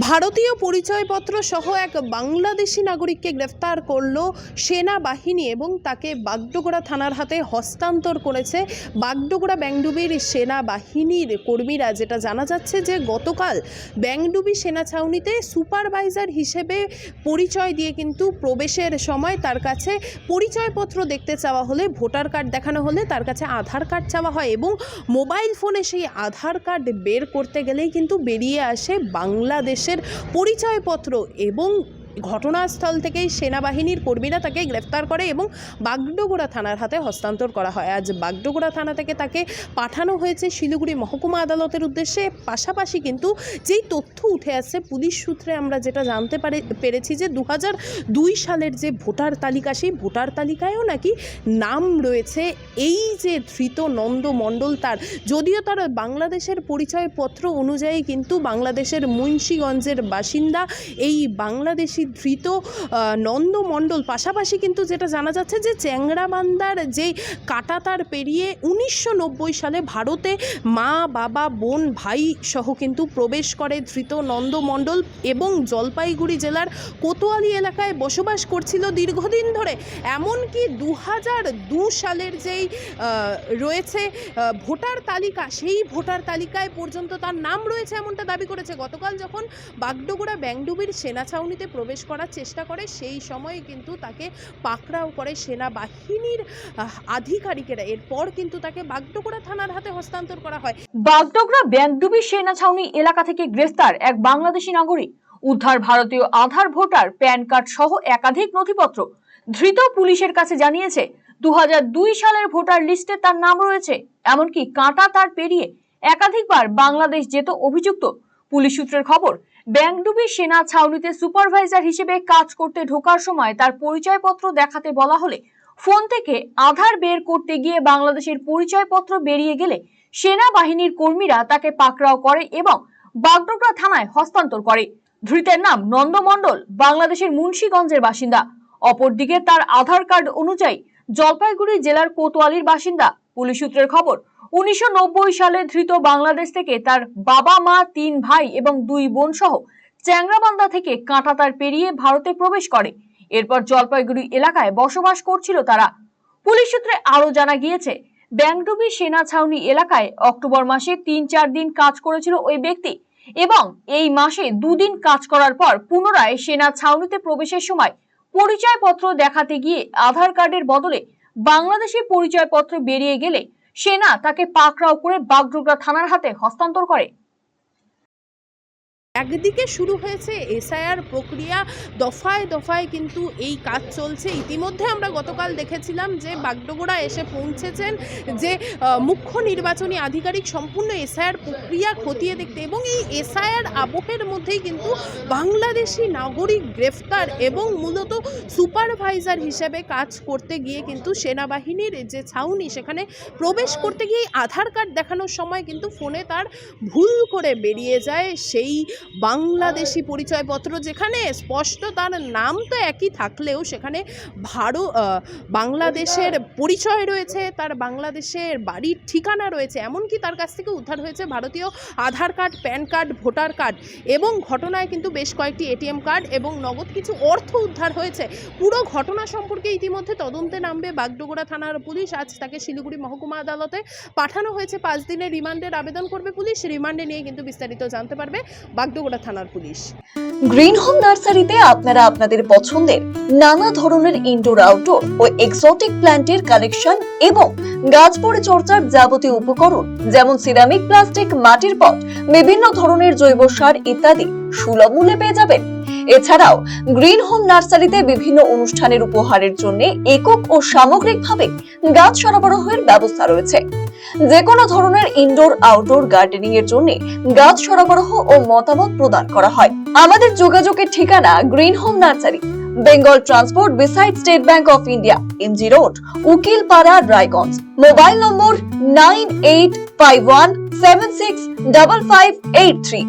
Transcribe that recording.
ভারতীয় পরিচয়পত্র সহ এক বাংলাদেশি নাগরিককে গ্রেফতার করল সেনাবাহিনী এবং তাকে বাগডোগরা থানার হাতে হস্তান্তর করেছে বাগডোগরা ব্যাংডুবির সেনাবাহিনীর কর্মীরা। যেটা জানা যাচ্ছে যে গতকাল ব্যাংডুবি সেনা ছাউনিতে সুপারভাইজার হিসেবে পরিচয় দিয়ে কিন্তু প্রবেশের সময় তার কাছে পরিচয়পত্র দেখতে চাওয়া হলে, ভোটার কার্ড দেখানো হলে তার কাছে আধার কার্ড চাওয়া হয় এবং মোবাইল ফোনে সেই আধার কার্ড বের করতে গেলেই কিন্তু বেরিয়ে আসে বাংলাদেশের পরিচয়পত্র এবং ঘটনাস্থল থেকেই সেনাবাহিনীর কর্মীরা তাকে গ্রেফতার করে এবং বাগডোগরা থানার হাতে হস্তান্তর করা হয়। আজ বাগডোগরা থানা থেকে তাকে পাঠানো হয়েছে শিলিগুড়ি মহকুমা আদালতের উদ্দেশ্যে। পাশাপাশি কিন্তু যেই তথ্য উঠে আসছে, পুলিশ সূত্রে আমরা যেটা জানতে পারে, পেরেছি যে দু দুই সালের যে ভোটার তালিকা, সেই ভোটার তালিকায়ও নাকি নাম রয়েছে। এই যে ধৃত নন্দ মণ্ডল তার, যদিও তার বাংলাদেশের পরিচয়পত্র অনুযায়ী কিন্তু বাংলাদেশের মুন্সীগঞ্জের বাসিন্দা, এই বাংলাদেশি ধৃত নন্দমণ্ডল। পাশাপাশি কিন্তু যেটা জানা যাচ্ছে যে চ্যাংরাবান্দার যে কাটাতার পেরিয়ে উনিশশো নব্বই সালে ভারতে মা, বাবা, বোন, ভাই সহ কিন্তু প্রবেশ করে ধৃত নন্দমণ্ডল এবং জলপাইগুড়ি জেলার কোতোয়ালি এলাকায় বসবাস করছিল দীর্ঘদিন ধরে। এমনকি দু হাজার দু সালের যেই রয়েছে ভোটার তালিকা, সেই ভোটার তালিকায় পর্যন্ত তার নাম রয়েছে এমনটা দাবি করেছে। গতকাল যখন বাগডোগরা ব্যাংডুবির সেনা ছাউনিতে প্রবেশ করার চেষ্টা করে, সেই সময় কিন্তু তাকে পাকড়াও করে সেনাবাহিনীর আধিকারিকেরা। এরপর কিন্তু তাকে বাগডোগরা থানার হাতে হস্তান্তর করা হয়। বাগডোগরা ব্যাংডুবি সেনা ছাউনি এলাকা থেকে গ্রেফতার এক বাংলাদেশি নাগরিক। উদ্ধার ভারতীয় আধার, ভোটার, প্যান কার্ড সহ একাধিক নথিপত্র ধৃত পুলিশের কাছে জানিয়েছে দু হাজার দুই সালের ভোটার লিস্টে তার নাম রয়েছে। এমনকি কাঁটা তার পেরিয়ে একাধিকবার বাংলাদেশ যেত অভিযুক্ত। পুলিশ সূত্রের খবর ব্যাংডুবি সেনা ছাউনিতে সুপারভাইজার হিসেবে কাজ করতে ঢোকার সময় তার পরিচয়পত্র দেখাতে বলা হলে ফোন থেকে আধার বের করতে গিয়ে বাংলাদেশের পরিচয়পত্র বেরিয়ে গেলে সেনাবাহিনীর কর্মীরা তাকে পাকড়াও করে এবং বাগডোগরা থানায় হস্তান্তর করে। ধৃতের নাম নন্দমণ্ডল বাংলাদেশের মুন্সীগঞ্জের বাসিন্দা। অপরদিকে তার আধার কার্ড অনুযায়ী জলপাইগুড়ি জেলার কোতোয়ালির বাসিন্দা। পুলিশ সূত্রের খবর, উনিশশো সালে ধৃত বাংলাদেশ থেকে তার বাবা মা, তিন ভাই এবং দুই বোন সহ চ্যাংরাবান্ধা থেকে কাঁটাতার পেরিয়ে ভারতে প্রবেশ করে। এরপর জলপাইগুড়ি এলাকায় বসবাস করছিল তারা। পুলিশ সূত্রে আরও জানা গিয়েছে, ব্যাংডুবি সেনা ছাউনি এলাকায় অক্টোবর মাসে তিন চার দিন কাজ করেছিল ওই ব্যক্তি এবং এই মাসে দুদিন কাজ করার পর পুনরায় সেনা ছাউনিতে প্রবেশের সময় পরিচয়পত্র দেখাতে গিয়ে আধার কার্ডের বদলে বাংলাদেশি পরিচয়পত্র বেরিয়ে গেলে সেনা তাকে পাকড়াও করে বাগডোগরা থানার হাতে হস্তান্তর করে। একদিকে শুরু হয়েছে এসআইআর প্রক্রিয়া, দফায় দফায় কিন্তু এই কাজ চলছে। ইতিমধ্যে আমরা গতকাল দেখেছিলাম যে বাগডোগরা এসে পৌঁছেছেন যে মুখ্য নির্বাচনী আধিকারিক সম্পূর্ণ এসআইআর প্রক্রিয়া খতিয়ে দেখতে এবং এই এসআইআর আবহের মধ্যেই কিন্তু বাংলাদেশি নাগরিক গ্রেফতার এবং মূলত সুপারভাইজার হিসেবে কাজ করতে গিয়ে কিন্তু সেনাবাহিনীর যে ছাউনি, সেখানে প্রবেশ করতে গিয়ে আধার কার্ড দেখানোর সময় কিন্তু ফোনে তার ভুল করে বেরিয়ে যায়। সেই বাংলাদেশি পরিচয়পত্র যেখানে স্পষ্ট তার নাম তো একই থাকলেও সেখানে ভারত বাংলাদেশের পরিচয় রয়েছে, তার বাংলাদেশের বাড়ির ঠিকানা রয়েছে, এমনকি তার কাছ থেকে উদ্ধার হয়েছে ভারতীয় Aadhaar card, PAN card, voter card এবং ঘটনায় কিন্তু বেশ কয়েকটি এটিএম কার্ড এবং নগদ কিছু অর্থ উদ্ধার হয়েছে। পুরো ঘটনা সম্পর্কে ইতিমধ্যে তদন্তে নামবে বাগডোগরা থানার পুলিশ। আজ তাকে শিলিগুড়ি মহকুমা আদালতে পাঠানো হয়েছে। পাঁচ দিনের রিমান্ডের আবেদন করবে পুলিশ। রিমান্ডে নিয়ে কিন্তু বিস্তারিত জানতে পারবে বাগডোগরা থানার পুলিশ। গ্রিন হোম নার্সারিতে আপনারা আপনাদের পছন্দের নানা ধরনের ইনডোর আউটডোর ও এক্সোটিক প্ল্যান্টের কালেকশন এবং গাছ পরিচর্যার যাবতীয় উপকরণ, যেমন সিরামিক প্লাস্টিক মাটির পট বিভিন্ন ধরনের জৈব সার ইত্যাদি সুলভ মূল্যে পেয়ে যাবেন। এছাড়াও গ্রিন হোম নার্সারিতে বিভিন্ন অনুষ্ঠানের উপহারের জন্য একক ও সামগ্রিকভাবে গাছ সরবরাহের ব্যবস্থা রয়েছে। যে কোনো ধরনের ইনডোর আউটডোর গার্ডেনিং এর জন্য গাছ সরবরাহ ও মতামত প্রদান করা হয়। আমাদের যোগাযোগের ঠিকানা green home nursery Bengal transport beside state bank of India MG road Ukilpara, Raiganj. Mobile number nine eight five one seven six double five eight three